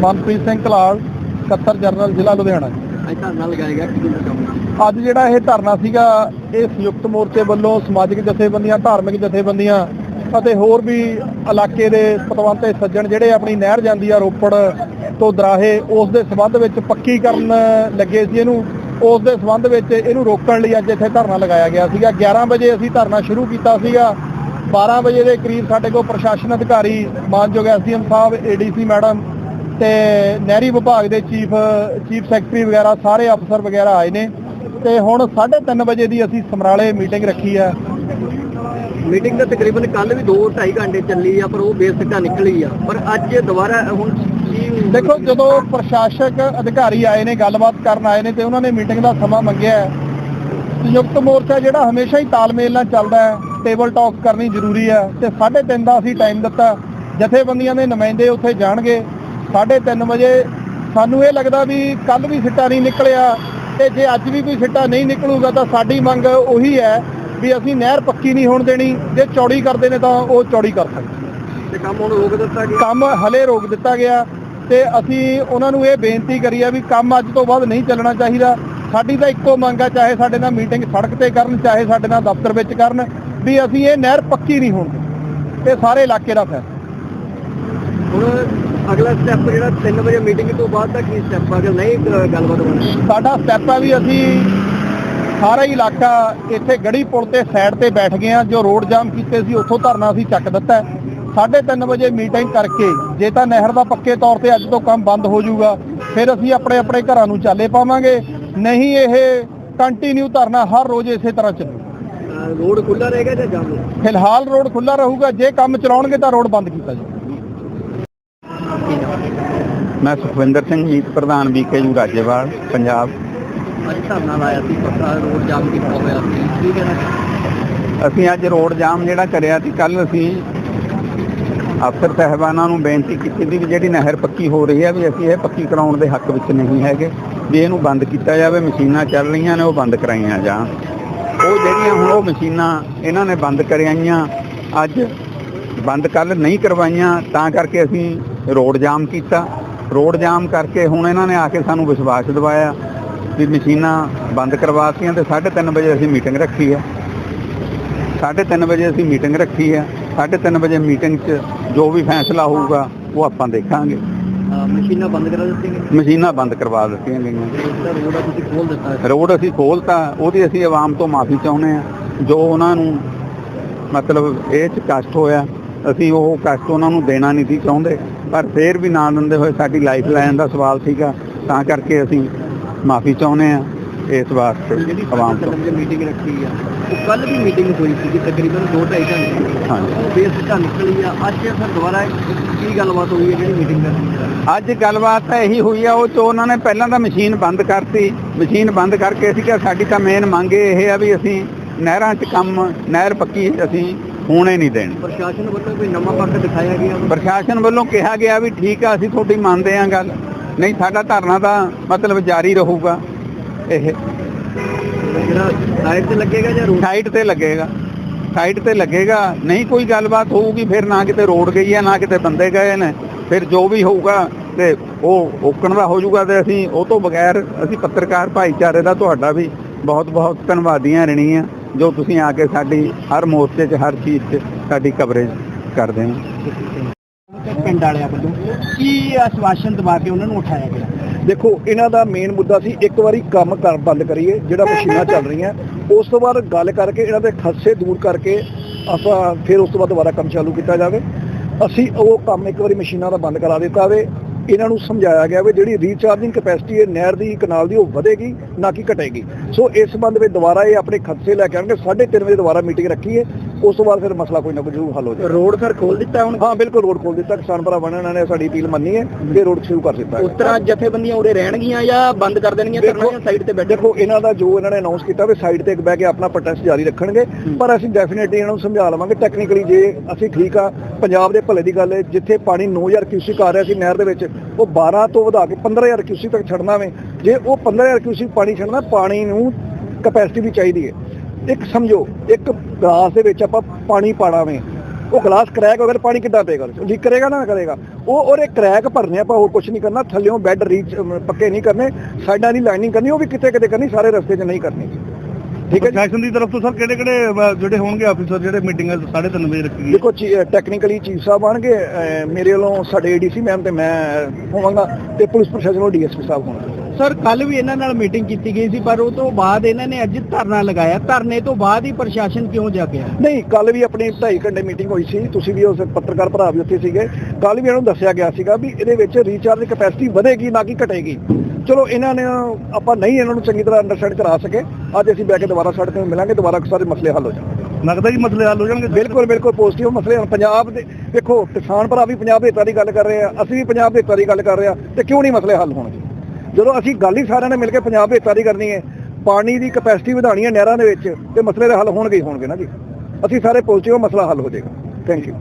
ਮਨਪ੍ਰੀਤ ਸਿੰਘ ਕਲਾਲ ਸਕੱਤਰ ਜਨਰਲ ਜ਼ਿਲ੍ਹਾ ਲੁਧਿਆਣਾ। ਅੱਜ ਧਰਨਾ ਲਗਾਇਆ ਗਿਆ ਕਿ ਕਿਹਦਾ ਕੰਮ ਅੱਜ ਜਿਹੜਾ ਇਹ ਧਰਨਾ ਸੀਗਾ ਇਹ ਸੰਯੁਕਤ ਮੋਰਚੇ ਵੱਲੋਂ ਸਮਾਜਿਕ ਜਥੇਬੰਦੀਆਂ ਧਾਰਮਿਕ ਜਥੇਬੰਦੀਆਂ ਅਤੇ ਹੋਰ ਵੀ ਇਲਾਕੇ ਦੇ ਪਤਵੰਤੇ ਸੱਜਣ ਜਿਹੜੇ ਆਪਣੀ ਨਹਿਰ ਜਾਂਦੀ ਆ ਰੋਪੜ ਤੋਂ ਦਰਾਹੇ ਉਸ ਦੇ ਸੰਬੰਧ ਵਿੱਚ ਪੱਕੀ ਕਰਨ ਲੱਗੇ ਸੀ ਇਹਨੂੰ। ਉਸ ਦੇ ਸੰਬੰਧ ਵਿੱਚ ਇਹਨੂੰ ਰੋਕਣ ਲਈ ਅੱਜ ਇੱਥੇ ਧਰਨਾ ਲਗਾਇਆ ਗਿਆ ਸੀਗਾ। 11 ਵਜੇ ਅਸੀਂ ਧਰਨਾ ਸ਼ੁਰੂ ਕੀਤਾ ਸੀਗਾ। 12 ਵਜੇ ਦੇ ਕਰੀਬ ਸਾਡੇ ਕੋਲ ਪ੍ਰਸ਼ਾਸਨ ਅਧਿਕਾਰੀ ਮਾਨਯੋਗ ਐਸਡੀਐਮ ਸਾਹਿਬ ਏਡੀਸੀ ਮੈਡਮ ਤੇ ਨਹਿਰੀ ਵਿਭਾਗ ਦੇ ਚੀਫ ਚੀਫ ਸੈਕਟਰੀ ਵਗੈਰਾ ਸਾਰੇ ਅਫਸਰ ਵਗੈਰਾ ਆਏ ਨੇ ਤੇ ਹੁਣ 3:30 ਵਜੇ ਦੀ ਅਸੀਂ ਸਮਰਾਲੇ ਮੀਟਿੰਗ ਰੱਖੀ ਹੈ ਮੀਟਿੰਗ ਤਾਂ ਤਕਰੀਬਨ ਕੱਲ ਵੀ 2 2.5 ਘੰਟੇ ਚੱਲੀ ਆ ਪਰ ਉਹ ਬੇਸਿੱਟਾ ਨਿਕਲੀ ਆ। ਪਰ ਅੱਜ ਦੁਬਾਰਾ ਹੁਣ ਦੇਖੋ ਜਦੋਂ ਪ੍ਰਸ਼ਾਸਕ ਅਧਿਕਾਰੀ ਆਏ ਨੇ ਗੱਲਬਾਤ ਕਰਨ ਆਏ ਨੇ ਤੇ ਉਹਨਾਂ ਨੇ ਮੀਟਿੰਗ ਦਾ ਸਮਾਂ ਮੰਗਿਆ ਸੰਯੁਕਤ ਮੋਰਚਾ ਜਿਹੜਾ ਹਮੇਸ਼ਾ ਹੀ ਤਾਲਮੇਲ ਨਾਲ ਚੱਲਦਾ ਹੈ ਟੇਬਲ ਟਾਕ ਕਰਨੀ ਜ਼ਰੂਰੀ ਹੈ ਤੇ 3:30 ਦਾ ਅਸੀਂ ਟਾਈਮ ਦਿੱਤਾ। ਜਥੇਬੰਦੀਆਂ ਦੇ ਨੁਮਾਇੰਦੇ ਉੱਥੇ ਜਾਣਗੇ। 3:30 ਵਜੇ ਸਾਨੂੰ ਇਹ ਲੱਗਦਾ ਵੀ ਕੱਲ ਵੀ ਸਿੱਟਾ ਨਹੀਂ ਨਿਕਲਿਆ ਤੇ ਜੇ ਅੱਜ ਵੀ ਕੋਈ ਸਿੱਟਾ ਨਹੀਂ ਨਿਕਲੂਗਾ ਤਾਂ ਸਾਡੀ ਮੰਗ ਉਹੀ ਹੈ ਵੀ ਅਸੀਂ ਨਹਿਰ ਪੱਕੀ ਨਹੀਂ ਹੋਣ ਦੇਣੀ ਜੇ ਚੌੜੀ ਕਰਦੇ ਨੇ ਤਾਂ ਉਹ ਚੌੜੀ ਕਰ ਸਕਦੇ ਤੇ ਕੰਮ ਹੁਣ ਰੋਕ ਦਿੱਤਾ ਗਿਆ? ਕੰਮ ਹਲੇ ਰੋਕ ਦਿੱਤਾ ਗਿਆ ਤੇ ਅਸੀਂ ਉਹਨਾਂ ਨੂੰ ਇਹ ਬੇਨਤੀ ਕਰੀ ਆ ਵੀ ਕੰਮ ਅੱਜ ਤੋਂ ਬਾਅਦ ਨਹੀਂ ਚੱਲਣਾ ਚਾਹੀਦਾ। ਸਾਡੀ ਤਾਂ ਇੱਕੋ ਮੰਗ ਆ ਚਾਹੇ ਸਾਡੇ ਨਾਲ ਮੀਟਿੰਗ ਸੜਕ ਤੇ ਕਰਨ ਚਾਹੇ ਸਾਡੇ ਨਾਲ ਦਫ਼ਤਰ ਵਿੱਚ ਕਰਨ ਵੀ ਅਸੀਂ ਇਹ ਨਹਿਰ ਪੱਕੀ ਨਹੀਂ ਹੋਣ। ਇਹ ਸਾਰੇ ਇਲਾਕੇ ਦਾ ਫੈਸਲਾ। ਹੁਣ ਅਗਲਾ ਸਟੈਪ ਜਿਹੜਾ 3 ਵਜੇ ਮੀਟਿੰਗ ਤੋਂ ਬਾਅਦ ਦਾ ਕੀ ਸਟੈਪ ਗਿਆ ਨਹੀਂ ਗੱਲਬਾਤ ਹੋਣੀ। ਸਾਡਾ ਸਟੈਪ ਆ ਵੀ ਅਸੀਂ ਸਾਰਾ ਹੀ ਇਲਾਕਾ ਇੱਥੇ ਗੜੀ ਪੁਲ ਤੇ ਸਾਈਡ ਤੇ ਬੈਠ ਗਏ ਆ ਜੋ ਰੋਡ ਜਾਮ ਕੀਤੇ ਸੀ ਉੱਥੋਂ ਧਰਨਾ ਅਸੀਂ ਚੱਕ ਦਿੱਤਾ ਹੈ। ਸਾਢੇ ਤਿੰਨ ਵਜੇ ਮੀਟਿੰਗ ਕਰਕੇ ਜੇ ਤਾਂ ਨਹਿਰ ਦਾ ਪੱਕੇ ਤੌਰ ਤੇ ਅੱਜ ਤੋਂ ਕੰਮ ਬੰਦ ਹੋ ਜਾਊਗਾ ਫਿਰ ਅਸੀਂ ਆਪਣੇ ਆਪਣੇ ਘਰਾਂ ਨੂੰ ਚਾਲੇ ਪਾਵਾਂਗੇ। ਨਹੀਂ ਇਹ ਕੰਟੀਨਿਊ ਧਰਨਾ ਹਰ ਰੋਜ਼ ਇਸੇ ਤਰ੍ਹਾਂ ਚੱਲੂ। ਰੋਡ ਖੁੱਲਾ ਰਹੇਗਾ ਜਾਂ ਜਾਮ? ਫਿਲਹਾਲ ਰੋਡ ਖੁੱਲਾ ਰਹੂਗਾ। ਜੇ ਕੰਮ ਚਲਾਉਣਗੇ ਤਾਂ ਰੋਡ ਬੰਦ ਕੀਤਾ ਜਾਊਗਾ ਮੈਂ ਸੁਖਵਿੰਦਰ ਸਿੰਘ ਮੀਤ ਪ੍ਰਧਾਨ ਬੀਕੇਯੂ ਰਾਜੇਵਾਲ ਪੰਜਾਬ। ਅੱਜ ਧਰਨਾ ਲਾਇਆ ਸੀ ਪੱਕਾ ਰੋਡ ਜਾਮ ਕੀਤਾ ਹੋਇਆ ਸੀ ਕੀ ਕਹਿਣਾ ਅਸੀਂ ਅੱਜ ਰੋਡ ਜਾਮ ਜਿਹੜਾ ਕਰਿਆ ਸੀ ਕੱਲ ਅਸੀਂ ਅਫਸਰ ਸਹਿਬਾਨਾਂ ਨੂੰ ਬੇਨਤੀ ਕੀਤੀ ਸੀ ਵੀ ਜਿਹੜੀ ਨਹਿਰ ਪੱਕੀ ਹੋ ਰਹੀ ਹੈ ਵੀ ਅਸੀਂ ਇਹ ਪੱਕੀ ਕਰਾਉਣ ਦੇ ਹੱਕ ਵਿੱਚ ਨਹੀਂ ਹੈਗੇ। ਵੀ ਇਹਨੂੰ ਬੰਦ ਕੀਤਾ ਜਾਵੇ ਮਸ਼ੀਨਾਂ ਚੱਲ ਰਹੀਆਂ ਨੇ ਉਹ ਬੰਦ ਕਰਾਈਆਂ ਜਾਣ। ਉਹ ਜਿਹੜੀਆਂ ਹੁਣ ਉਹ ਮਸ਼ੀਨਾਂ ਇਹਨਾਂ ਨੇ ਬੰਦ ਕਰਾਈਆਂ ਅੱਜ ਬੰਦ ਕੱਲ ਨਹੀਂ ਕਰਵਾਈਆਂ ਤਾਂ ਕਰਕੇ ਅਸੀਂ ਰੋਡ ਜਾਮ ਕੀਤਾ। ਰੋਡ ਜਾਮ ਕਰਕੇ ਹੁਣ ਇਹਨਾਂ ਨੇ ਆ ਕੇ ਸਾਨੂੰ ਵਿਸ਼ਵਾਸ ਦਿਵਾਇਆ ਵੀ ਮਸ਼ੀਨਾਂ ਬੰਦ ਕਰਵਾਤੀਆਂ ਤੇ 3:30 ਵਜੇ ਅਸੀਂ ਮੀਟਿੰਗ ਰੱਖੀ ਹੈ। 3:30 ਵਜੇ ਅਸੀਂ ਮੀਟਿੰਗ ਰੱਖੀ ਹੈ। 3:30 ਵਜੇ ਮੀਟਿੰਗ 'ਚ ਜੋ ਵੀ ਫੈਸਲਾ ਹੋਊਗਾ ਉਹ ਆਪਾਂ ਦੇਖਾਂਗੇ। ਮਸ਼ੀਨਾਂ ਬੰਦ ਕਰਾ ਦਿੱਤੀਆਂ ਮਸ਼ੀਨਾਂ ਬੰਦ ਕਰਵਾ ਦਿੱਤੀਆਂ ਗਈਆਂ। ਰੋਡ ਤੁਸੀਂ ਖੋਲ ਦਿੱਤਾ। ਰੋਡ ਅਸੀਂ ਖੋਲਤਾ ਉਹਦੀ ਅਸੀਂ ਆਵਾਮ ਤੋਂ ਮਾਫੀ ਚਾਹੁੰਦੇ ਆ ਜੋ ਉਹਨਾਂ ਨੂੰ ਮਤਲਬ ਇਹ ਚ ਕਸ਼ਟ ਹੋਇਆ ਅਸੀਂ ਉਹ ਕਸ਼ਟ ਉਹਨਾਂ ਨੂੰ ਦੇਣਾ ਨਹੀਂ ਸੀ ਚਾਹੁੰਦੇ ਪਰ ਫੇਰ ਵੀ ਨਾ ਦਿੰਦੇ ਹੋਏ ਸਾਡੀ ਲਾਈਫ ਲਾਈਨ ਦਾ ਸਵਾਲ ਸੀਗਾ ਤਾਂ ਕਰਕੇ ਅਸੀਂ ਮਾਫੀ ਚਾਹੁੰਦੇ ਆ ਇਸ ਵਾਸਤੇ ਆਵਾਮ ਤੋਂ ਜਿਹੜੀ ਮੀਟਿੰਗ ਰੱਖੀ ਆ ਉਹ ਕੱਲ ਵੀ ਮੀਟਿੰਗ ਹੋਈ ਸੀ ਤਕਰੀਬਨ 2.5 ਘੰਟੇ ਹਾਂਜੀ। ਉਹ ਬੇਸਿੱਟਾ ਨਿਕਲੀ ਆ ਅੱਜ ਫਿਰ ਦੁਬਾਰਾ ਕੀ ਗੱਲਬਾਤ ਹੋਈ ਹੈ ਜਿਹੜੀ ਮੀਟਿੰਗ ਕਰਨੀ ਅੱਜ ਗੱਲਬਾਤ ਤਾਂ ਇਹੀ ਹੋਈ ਆ ਉਹ ਚ ਉਹਨਾਂ ਨੇ ਪਹਿਲਾਂ ਤਾਂ ਮਸ਼ੀਨ ਬੰਦ ਕਰਤੀ ਮਸ਼ੀਨ ਬੰਦ ਕਰਕੇ ਅਸੀਂ ਕਿਹਾ ਸਾਡੀ ਤਾਂ ਮੇਨ ਮੰਗ ਇਹ ਆ ਵੀ ਅਸੀਂ ਨਹਿਰਾਂ 'ਚ ਕੰਮ ਨਹਿਰ ਪੱਕੀ ਅਸੀਂ ਹੋਣੇ ਨਹੀਂ ਦੇਣੀ। ਪ੍ਰਸ਼ਾਸਨ ਵੱਲੋਂ ਕੋਈ ਨਵਾਂ ਪੱਖ ਦਿਖਾਇਆ ਗਿਆ? ਪ੍ਰਸ਼ਾਸਨ ਵੱਲੋਂ ਕਿਹਾ ਗਿਆ ਵੀ ਠੀਕ ਆ ਅਸੀਂ ਤੁਹਾਡੀ ਮੰਨਦੇ ਆ ਗੱਲ। ਨਹੀਂ ਸਾਡਾ ਧਰਨਾ ਤਾਂ ਮਤਲਬ ਜਾਰੀ ਰਹੂਗਾ। ਇਹ ਜਿਹੜਾ ਸਾਈਡ ਤੇ ਲੱਗੇਗਾ ਜਾਂ ਸਾਈਟ ਤੇ ਲੱਗੇਗਾ। ਸਾਈਟ ਤੇ ਲੱਗੇਗਾ। ਨਹੀਂ ਕੋਈ ਗੱਲਬਾਤ ਹੋਊਗੀ ਫਿਰ ਨਾ ਕਿਤੇ ਰੋਡ ਗਈ ਹੈ ਨਾ ਕਿਤੇ ਬੰਦੇ ਗਏ ਨੇ। ਫਿਰ ਜੋ ਵੀ ਹੋਊਗਾ ਤੇ ਉਹ ਓਕਣ ਦਾ ਹੋ ਜਾਊਗਾ ਤੇ ਅਸੀਂ ਉਹ ਤੋਂ ਬਗੈਰ ਅਸੀਂ ਪੱਤਰਕਾਰ ਭਾਈਚਾਰੇ ਦਾ ਤੁਹਾਡਾ ਵੀ ਬਹੁਤ ਬਹੁਤ ਧੰਨਵਾਦੀਆਂ ਰਹਿਣੀ ਆ ਜੋ ਤੁਸੀਂ ਆ ਕੇ ਸਾਡੀ ਹਰ ਮੋਰਚੇ 'ਚ ਹਰ ਚੀਜ਼ 'ਚ ਸਾਡੀ ਕਵਰੇਜ ਕਰਦੇ ਹੋ। ਪਿੰਡ ਵਾਲਿਆਂ ਵੱਲੋਂ ਕੀ ਆਸ਼ਵਾਸਨ ਦਵਾ ਕੇ ਉਹਨਾਂ ਨੂੰ ਉਠਾਇਆ ਗਿਆ? ਦੇਖੋ ਇਹਨਾਂ ਦਾ ਮੇਨ ਮੁੱਦਾ ਸੀ ਇੱਕ ਵਾਰੀ ਕੰਮ ਕਰ ਬੰਦ ਕਰੀਏ ਜਿਹੜਾ ਮਸ਼ੀਨਾਂ ਚੱਲ ਰਹੀਆਂ। ਉਸ ਤੋਂ ਬਾਅਦ ਗੱਲ ਕਰਕੇ ਇਹਨਾਂ ਦੇ ਖਦਸ਼ੇ ਦੂਰ ਕਰਕੇ ਆਪਾਂ ਫਿਰ ਉਸ ਤੋਂ ਬਾਅਦ ਦੁਬਾਰਾ ਕੰਮ ਚਾਲੂ ਕੀਤਾ ਜਾਵੇ। ਅਸੀਂ ਉਹ ਕੰਮ ਇੱਕ ਵਾਰੀ ਮਸ਼ੀਨਾਂ ਦਾ ਬੰਦ ਕਰਾ ਦਿੱਤਾ ਵੇ ਇਹਨਾਂ ਨੂੰ ਸਮਝਾਇਆ ਗਿਆ ਵੀ ਜਿਹੜੀ ਰੀਚਾਰਜਿੰਗ ਕੈਪੈਸਿਟੀ ਹੈ ਨਹਿਰ ਦੀ ਕਨਾਲ ਦੀ ਉਹ ਵਧੇਗੀ, ਨਾ ਕਿ ਘਟੇਗੀ। ਸੋ ਇਸ ਸੰਬੰਧ ਵਿੱਚ ਦੁਬਾਰਾ ਇਹ ਆਪਣੇ ਖਦਸ਼ੇ ਲੈ ਕੇ ਆਉਣਗੇ। 3:30 ਵਜੇ ਦੁਬਾਰਾ ਮੀਟਿੰਗ ਰੱਖੀ ਹੈ। ਉਸ ਤੋਂ ਬਾਅਦ ਫਿਰ ਮਸਲਾ ਕੋਈ ਨਾ ਕੋਈ ਜ਼ਰੂਰ ਹੱਲ ਹੋ ਜਾਏਗਾ। ਰੋਡ ਫਿਰ ਖੋਲ ਦਿੱਤਾ ਹੁਣ? ਹਾਂ ਬਿਲਕੁਲ ਰੋਡ ਖੋਲ ਦਿੱਤਾ। ਕਿਸਾਨ ਭਰਾਵਾਂ ਨੇ ਇਹਨਾਂ ਨੇ ਸਾਡੀ ਅਪੀਲ ਮੰਨੀ ਹੈ ਤੇ ਰੋਡ ਸ਼ੁਰੂ ਕਰ ਦਿੱਤਾ ਉਸ ਤਰ੍ਹਾਂ ਜਥੇਬੰਦੀਆਂ ਉਰੇ ਰਹਿਣਗੀਆਂ ਜਾਂ ਬੰਦ ਕਰ ਦੇਣਗੀਆਂ ਦੇਖੋ- ਕਰਨਾ ਸਾਈਡ ਤੇ ਬੈਠੇ ਦੇਖੋ ਇਹਨਾਂ ਦਾ ਜੋ ਇਹਨਾਂ ਨੇ ਅਨਾਉਂਸ ਕੀਤਾ ਵੀ ਸਾਈਡ ਤੇ ਬਹਿ ਕੇ ਆਪਣਾ ਪ੍ਰੋਟੈਸਟ ਜਾਰੀ ਰੱਖਣਗੇ। ਪਰ ਅਸੀਂ ਡੈਫੀਨਿਟਲੀ ਇਹਨਾਂ ਨੂੰ ਸਮਝਾ ਲਵਾਂਗੇ ਟੈਕਨੀਕਲੀ ਜੇ ਅਸੀਂ ਠੀਕ ਆ ਪੰਜਾਬ ਦੇ ਭਲੇ ਦੀ ਗੱਲ ਹੈ ਜਿੱਥੇ ਪਾਣੀ 9000 ਕਿਊਸਿਕ ਆ ਰਿਹਾ ਸੀ ਨਹਿਰ ਦੇ ਵਿੱਚ ਉਹ 12 ਤੋਂ ਵਧਾ ਕੇ 15000 ਕਿਊਸਿਕ ਤੱਕ ਛੱਡਣਾ ਵੇ। ਜੇ ਉਹ 15000 ਕਿਊਸਿਕ ਪਾਣੀ ਛੱਡਣਾ ਪਾਣੀ ਨੂੰ ਕਪੈਸਿਟੀ ਵੀ ਚਾਹੀਦੀ ਹੈ। ਇੱਕ ਸਮਝੋ ਇੱਕ ਗਲਾਸ ਦੇ ਵਿੱਚ ਆਪਾਂ ਪਾਣੀ ਪਾਣਾ ਵੇ ਉਹ ਗਲਾਸ ਕ੍ਰੈਕ ਹੋ ਗਿਆ ਪਾਣੀ ਕਿੱਦਾਂ ਪਏਗਾ ਲੀਕ ਕਰੇਗਾ ਨਾ ਕਰੇਗਾ? ਉਹ ਉਹਦੇ ਕ੍ਰੈਕ ਭਰਨੇ ਆਪਾਂ ਹੋਰ ਕੁਝ ਨਹੀਂ ਕਰਨਾ ਥੱਲਿਓਂ ਬੈੱਡ ਰੀਚ ਪੱਕੇ ਨਹੀਂ ਕਰਨੇ ਸਾਈਡਾਂ ਦੀ ਲਾਈਨਿੰਗ ਕਰਨੀ ਉਹ ਵੀ ਕਿਤੇ ਕਿਤੇ ਕਰਨੀ ਸਾਰੇ ਰਸਤੇ 'ਚ ਨਹੀਂ ਕਰਨੀ। ਠੀਕ ਹੈ ਪ੍ਰਸ਼ਾਸਨ ਦੀ ਤਰਫ ਤੋਂ ਸਰ ਕਿਹੜੇ ਕਿਹੜੇ ਜਿਹੜੇ ਹੋਣਗੇ ਆਫੀਸਰ ਜਿਹੜੇ ਮੀਟਿੰਗ 3:30 ਵਜੇ ਰੱਖੀ ਗਈ? ਦੇਖੋ ਟੈਕਨੀਕਲੀ ਚੀਫ ਸਾਹਿਬ ਆਣਗੇ ਮੇਰੇ ਵੱਲੋਂ ਸਾਡੇ ਏਡੀਸੀ ਮੈਮ ਤੇ ਮੈਂ ਹੋਵਾਂਗਾ ਤੇ ਪੁਲਿਸ ਪ੍ਰਸ਼ਾਸਨ ਵੱਲੋਂ ਡੀਐਸਪੀ ਸਾਹਿਬ ਹੋਣਗੇ। ਸਰ ਕੱਲ ਵੀ ਇਹਨਾਂ ਨਾਲ ਮੀਟਿੰਗ ਕੀਤੀ ਗਈ ਸੀ ਪਰ ਉਹ ਤੋਂ ਬਾਅਦ ਇਹਨਾਂ ਨੇ ਅੱਜ ਧਰਨਾ ਲਗਾਇਆ। ਧਰਨੇ ਤੋਂ ਬਾਅਦ ਹੀ ਪ੍ਰਸ਼ਾਸਨ ਕਿਉਂ ਜਾਗਿਆ? ਨਹੀਂ ਕੱਲ ਵੀ ਆਪਣੀ 2.5 ਘੰਟੇ ਮੀਟਿੰਗ ਹੋਈ ਸੀ। ਤੁਸੀਂ ਵੀ ਉਸ ਪੱਤਰਕਾਰ ਭਰਾ ਵੀ ਉੱਥੇ ਸੀਗੇ। ਕੱਲ ਵੀ ਇਹਨਾਂ ਨੂੰ ਦੱਸਿਆ ਗਿਆ ਸੀਗਾ ਵੀ ਇਹਦੇ ਵਿੱਚ ਰੀਚਾਰਜ ਕਪੈਸਿਟੀ ਵਧੇਗੀ ਨਾ ਕਿ ਘਟੇਗੀ। ਚਲੋ ਇਹਨਾਂ ਨੇ ਆਪਾਂ ਨਹੀਂ ਇਹਨਾਂ ਨੂੰ ਚੰਗੀ ਤਰ੍ਹਾਂ ਅੰਡਰਸਟੈਂਡ ਕਰਾ ਸਕੇ। ਅੱਜ ਅਸੀਂ ਬੈ ਕੇ ਦੁਬਾਰਾ ਸੜਕ ਤੇ ਮਿਲਾਂਗੇ ਦੁਬਾਰਾ ਸਾਰੇ ਮਸਲੇ ਹੱਲ ਹੋ ਜਾਣਗੇ। ਲੱਗਦਾ ਜੀ ਮਸਲੇ ਹੱਲ ਹੋ ਜਾਣਗੇ ਬਿਲਕੁਲ ਬਿਲਕੁਲ ਪੋਜ਼ਿਟਿਵ ਮਸਲੇ ਹਨ। ਪੰਜਾਬ ਦੇ ਦੇਖੋ ਕਿਸਾਨ ਭਰਾ ਵੀ ਪੰਜਾਬ ਦੇ ਹਿੱਤਾਂ ਦੀ ਗੱਲ ਕਰ ਰਹੇ ਆ ਅਸੀਂ ਵੀ ਪੰਜਾਬ ਦੇ ਹਿੱਤਾਂ ਦੀ ਗੱਲ ਕਰ ਰਹੇ ਆ ਤੇ ਕਿਉਂ ਨਹੀਂ ਮਸਲੇ ਹੱਲ ਹੋਣਗੇ? ਜਦੋਂ ਅਸੀਂ ਗੱਲ ਹੀ ਸਾਰਿਆਂ ਨੇ ਮਿਲ ਕੇ ਪੰਜਾਬ ਦੇ ਹਿੱਤਾਂ ਦੀ ਕਰਨੀ ਹੈ, ਪਾਣੀ ਦੀ ਕਪੈਸਿਟੀ ਵਧਾਉਣੀ ਹੈ ਨਹਿਰਾਂ ਦੇ ਵਿੱਚ, ਤੇ ਮਸਲੇ ਦੇ ਹੱਲ ਹੋਣਗੇ ਹੀ ਹੋਣਗੇ ਨਾ ਜੀ। ਅਸੀਂ ਸਾਰੇ ਪਹੁੰਚੇ ਹੋ, ਮਸਲਾ ਹੱਲ ਹੋ ਜਾਏਗਾ। Thank you